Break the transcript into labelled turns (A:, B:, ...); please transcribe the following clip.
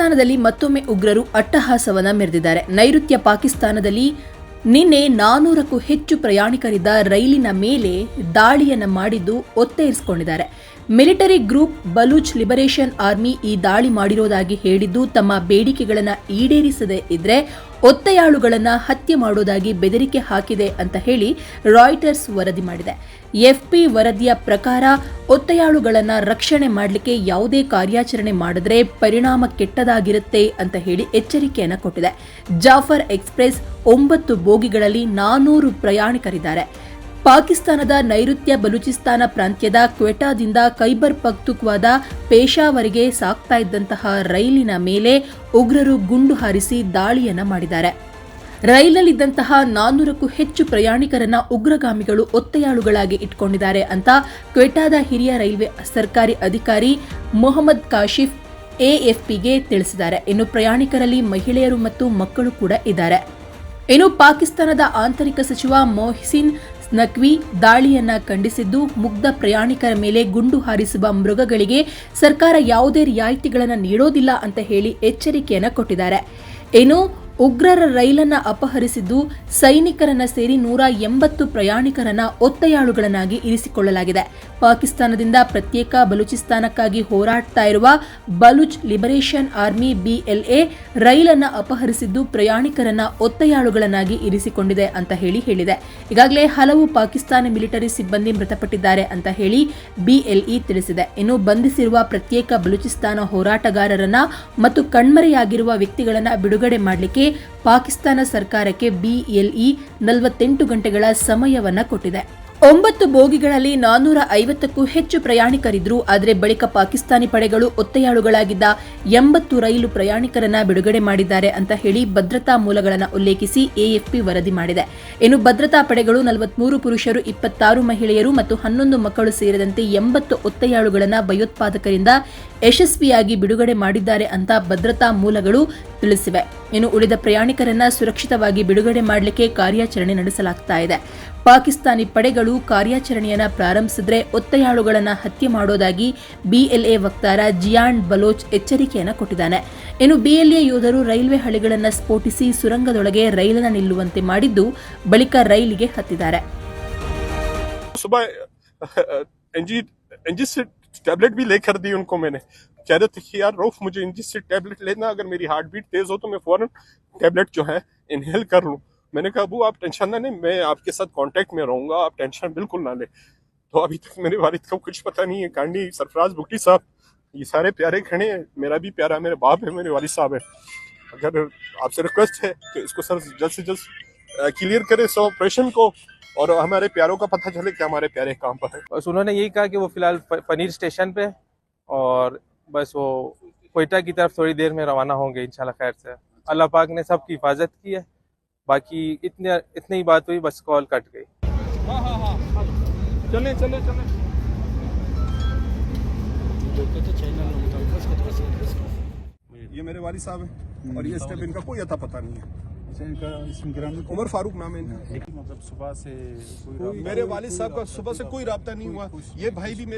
A: ಪಾಕಿಸ್ತಾನದಲ್ಲಿ ಮತ್ತೊಮ್ಮೆ ಉಗ್ರರು ಅಟ್ಟಹಾಸವನ್ನ ಮೆರೆದಿದ್ದಾರೆ. ನೈಋತ್ಯ ಪಾಕಿಸ್ತಾನದಲ್ಲಿ ನಿನ್ನೆ ನಾನೂರಕ್ಕೂ ಹೆಚ್ಚು ಪ್ರಯಾಣಿಕರಿದ್ದ ರೈಲಿನ ಮೇಲೆ ದಾಳಿಯನ್ನ ಮಾಡಿದ್ದು ಒತ್ತೇರಿಸಿಕೊಂಡಿದ್ದಾರೆ. Military group Baloch liberation army ಈ ದಾಳಿ ಮಾಡಿರೋದಾಗಿ ಹೇಳಿದ್ದು, ತಮ್ಮ ಬೇಡಿಕೆಗಳನ್ನು ಈಡೇರಿಸದೇ ಇದ್ರೆ ಒತ್ತೆಯಾಳುಗಳನ್ನ ಹತ್ಯೆ ಮಾಡೋದಾಗಿ ಬೆದರಿಕೆ ಹಾಕಿದೆ ಅಂತ ಹೇಳಿ ರಾಯ್ಟರ್ಸ್ ವರದಿ ಮಾಡಿದೆ. ಎಫ್ಪಿ ವರದಿಯ ಪ್ರಕಾರ ಒತ್ತೆಯಾಳುಗಳನ್ನು ರಕ್ಷಣೆ ಮಾಡಲಿಕ್ಕೆ ಯಾವುದೇ ಕಾರ್ಯಾಚರಣೆ ಮಾಡಿದ್ರೆ ಪರಿಣಾಮ ಕೆಟ್ಟದಾಗಿರುತ್ತೆ ಅಂತ ಹೇಳಿ ಎಚ್ಚರಿಕೆಯನ್ನು ಕೊಟ್ಟಿದೆ. ಜಾಫರ್ ಎಕ್ಸ್ಪ್ರೆಸ್ ಒಂಬತ್ತು ಬೋಗಿಗಳಲ್ಲಿ ನಾನೂರು ಪ್ರಯಾಣಿಕರಿದ್ದಾರೆ. ಪಾಕಿಸ್ತಾನದ ನೈಋತ್ಯ ಬಲೂಚಿಸ್ತಾನ ಪ್ರಾಂತ್ಯದ ಕ್ವೆಟಾದಿಂದ ಕೈಬರ್ ಪಕ್ತುಕ್ವಾದ ಪೇಶಾವರಿಗೆ ಸಾಕ್ತಾ ಇದ್ದಂತಹ ರೈಲಿನ ಮೇಲೆ ಉಗ್ರರು ಗುಂಡು ಹಾರಿಸಿ ದಾಳಿಯನ್ನ ಮಾಡಿದ್ದಾರೆ. ರೈಲಲ್ಲಿದ್ದಂತಹ ನಾನ್ನೂರಕ್ಕೂ ಹೆಚ್ಚು ಪ್ರಯಾಣಿಕರನ್ನ ಉಗ್ರಗಾಮಿಗಳು ಒತ್ತೆಯಾಳುಗಳಾಗಿ ಇಟ್ಕೊಂಡಿದ್ದಾರೆ ಅಂತ ಕ್ವೆಟಾದ ಹಿರಿಯ ರೈಲ್ವೆ ಸರ್ಕಾರಿ ಅಧಿಕಾರಿ ಮೊಹಮ್ಮದ್ ಕಾಶಿಫ್ ಎಎಫ್ಪಿಗೆ ತಿಳಿಸಿದ್ದಾರೆ. ಇನ್ನು ಪ್ರಯಾಣಿಕರಲ್ಲಿ ಮಹಿಳೆಯರು ಮತ್ತು ಮಕ್ಕಳು ಕೂಡ ಇದ್ದಾರೆ. ಇನ್ನು ಪಾಕಿಸ್ತಾನದ ಆಂತರಿಕ ಸಚಿವ ಮೊಹ್ಸಿನ್ ನಕ್ವಿ ದಾಳಿಯನ್ನ ಖಂಡಿಸಿದ್ದು, ಮುಗ್ಧ ಪ್ರಯಾಣಿಕರ ಮೇಲೆ ಗುಂಡು ಹಾರಿಸುವ ಮೃಗಗಳಿಗೆ ಸರ್ಕಾರ ಯಾವುದೇ ರಿಯಾಯಿತಿಗಳನ್ನು ನೀಡೋದಿಲ್ಲ ಅಂತ ಹೇಳಿ ಎಚ್ಚರಿಕೆಯನ್ನು ಕೊಟ್ಟಿದ್ದಾರೆ. ಇನ್ನು ಉಗ್ರರ ರೈಲನ್ನ ಅಪಹರಿಸಿದ್ದು ಸೈನಿಕರನ್ನ ಸೇರಿ ನೂರ ಎಂಬತ್ತು ಪ್ರಯಾಣಿಕರನ್ನ ಒತ್ತೆಯಾಳುಗಳನ್ನಾಗಿ ಇರಿಸಿಕೊಳ್ಳಲಾಗಿದೆ. ಪಾಕಿಸ್ತಾನದಿಂದ ಪ್ರತ್ಯೇಕ ಬಲೂಚಿಸ್ತಾನಕ್ಕಾಗಿ ಹೋರಾಡ್ತಾ ಇರುವ ಬಲೂಚ್ ಲಿಬರೇಷನ್ ಆರ್ಮಿ ಬಿಎಲ್ಎ ರೈಲನ್ನ ಅಪಹರಿಸಿದ್ದು ಪ್ರಯಾಣಿಕರನ್ನ ಒತ್ತೆಯಾಳುಗಳನ್ನಾಗಿ ಇರಿಸಿಕೊಂಡಿದೆ ಅಂತ ಹೇಳಿ ಹೇಳಿದೆ. ಈಗಾಗಲೇ ಹಲವು ಪಾಕಿಸ್ತಾನ ಮಿಲಿಟರಿ ಸಿಬ್ಬಂದಿ ಮೃತಪಟ್ಟಿದ್ದಾರೆ ಅಂತ ಹೇಳಿ ಬಿಎಲ್ಇ ತಿಳಿಸಿದೆ. ಇನ್ನು ಬಂಧಿಸಿರುವ ಪ್ರತ್ಯೇಕ ಬಲೂಚಿಸ್ತಾನ ಹೋರಾಟಗಾರರನ್ನ ಮತ್ತು ಕಣ್ಮರೆಯಾಗಿರುವ ವ್ಯಕ್ತಿಗಳನ್ನ ಬಿಡುಗಡೆ ಮಾಡಲಿಕ್ಕೆ ಪಾಕಿಸ್ತಾನ ಸರ್ಕಾರಕ್ಕೆ ಬಿಎಲ್ಇ ನಲವತ್ತೆಂಟು ಗಂಟೆಗಳ ಸಮಯವನ್ನು ಕೊಟ್ಟಿದೆ. ಒಂಬತ್ತು ಬೋಗಿಗಳಲ್ಲಿ ನಾನ್ನೂರ ಐವತ್ತಕ್ಕೂ ಹೆಚ್ಚು ಪ್ರಯಾಣಿಕರಿದ್ರು ಆದರೆ ಬಳಿಕ ಪಾಕಿಸ್ತಾನಿ ಪಡೆಗಳು ಒತ್ತೆಯಾಳುಗಳಾಗಿದ್ದ ಎಂಬತ್ತು ರೈಲು ಪ್ರಯಾಣಿಕರನ್ನ ಬಿಡುಗಡೆ ಮಾಡಿದ್ದಾರೆ ಅಂತ ಹೇಳಿ ಭದ್ರತಾ ಮೂಲಗಳನ್ನು ಉಲ್ಲೇಖಿಸಿ ಎಎಫ್ಪಿ ವರದಿ ಮಾಡಿದೆ. ಇನ್ನು ಭದ್ರತಾ ಪಡೆಗಳು ನಲವತ್ಮೂರು ಪುರುಷರು, ಇಪ್ಪತ್ತಾರು ಮಹಿಳೆಯರು ಮತ್ತು ಹನ್ನೊಂದು ಮಕ್ಕಳು ಸೇರಿದಂತೆ ಎಂಬತ್ತು ಒತ್ತೆಯಾಳುಗಳನ್ನು ಭಯೋತ್ಪಾದಕರಿಂದ ಯಶಸ್ವಿಯಾಗಿ ಬಿಡುಗಡೆ ಮಾಡಿದ್ದಾರೆ ಅಂತ ಭದ್ರತಾ ಮೂಲಗಳು ತಿಳಿಸಿವೆ. ಇನ್ನು ಉಳಿದ ಪ್ರಯಾಣಿಕರನ್ನ ಸುರಕ್ಷಿತವಾಗಿ ಬಿಡುಗಡೆ ಮಾಡಲಿಕ್ಕೆ ಕಾರ್ಯಾಚರಣೆ ನಡೆಸಲಾಗ್ತಾ ಇದೆ. ಪಾಕಿಸ್ತಾನಿ ಪಡೆಗಳು ಕಾರ್ಯಾಚರಣೆಯನ್ನ ಪ್ರಾರಂಭಿಸಿದ್ರೆ ಒತ್ತೆಯಾಳುಗಳನ್ನ ಹತ್ಯೆ ಮಾಡೋದಾಗಿ ಬಿಎಲ್ಎ ವಕ್ತಾರ ಜಿಯಾನ್ ಬಲೋಚ್ ಎಚ್ಚರಿಕೆಯನ್ನ ಕೊಟ್ಟಿದ್ದಾನೆ ಇನ್ನು ಬಿಎಲ್ಎ ಯೋಧರು ರೈಲ್ವೆ ಹಳಿಗಳನ್ನ ಸ್ಫೋಟಿಸಿ ಸುರಂಗದೊಳಗೆ ರೈಲನ್ನ ನಿಲ್ಲುವಂತೆ ಮಾಡಿದ್ದು ಬಳಿಕ ರೈಲಿಗೆ ಹತ್ತಿದ್ದಾರೆ
B: सुबह एनजी एनजी से टैबलेट भी लेकर दी उनको मैंने कह रहे थे कि यार रोफ मुझे एनजी से टैबलेट लेना अगर मेरी हार्ट बीट तेज हो तो मैं फौरन टैबलेट जो है इनहेल कर लूँ मैंने कहा, अबू, आप टेंशन ना लें, मैं आपके साथ कांटेक्ट में रहूँगा, आप टेंशन बिल्कुल ना लें। तो अभी तक मेरे वालिद को कुछ पता नहीं है, कांडी, सरफराज बुकटी साहब, ये सारे प्यारे खड़े हैं, मेरा भी प्यारा, मेरे बाप है, मेरे वालिद साहब है। अगर आपसे रिक्वेस्ट है कि इसको सर जल्द से जल्द क्लियर करें इस ऑपरेशन को, और हमारे प्यारों का पता चले कि हमारे प्यारे काम पर है।
C: बस उन्होंने यही कहा कि वो फ़िलहाल पनीर स्टेशन पे और बस वो कोयटा की तरफ़ थोड़ी देर में रवाना होंगे, इंशाल्लाह खैर से। अल्लाह पाक ने सबकी हिफाजत की है। बाकी इतने इतनी ही बात हुई बस कॉल कट गई।
B: चले चले चले। ये मेरे वाली साहब है और ये स्टेप इनका कोई अता पता नहीं है। उमर फारूक नाम है इनका।
D: मतलब सुबह से कोई
B: मेरे वालिद साहब का सुबह से कोई रबता नहीं हुआ। ये भाई भी मेरे